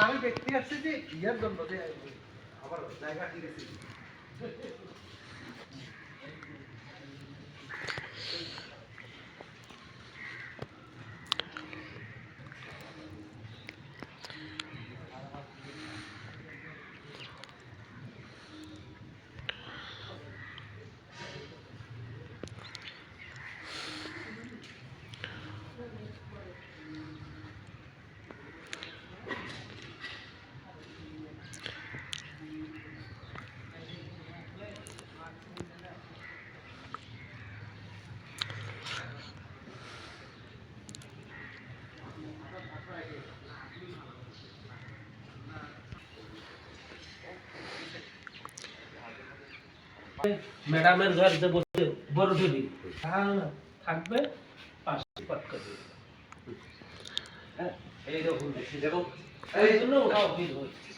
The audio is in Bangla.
আমি দেখতে আসছি যে ইয়ার জন্য আবার জায়গা ঠিক আছে। ম্যাডামের ঘর যে বসে, বড় ঢুলি। থাকবে, পাশে পাট করবে। এইরকম দেখি এই জন্য ওটাও ভিড় হচ্ছে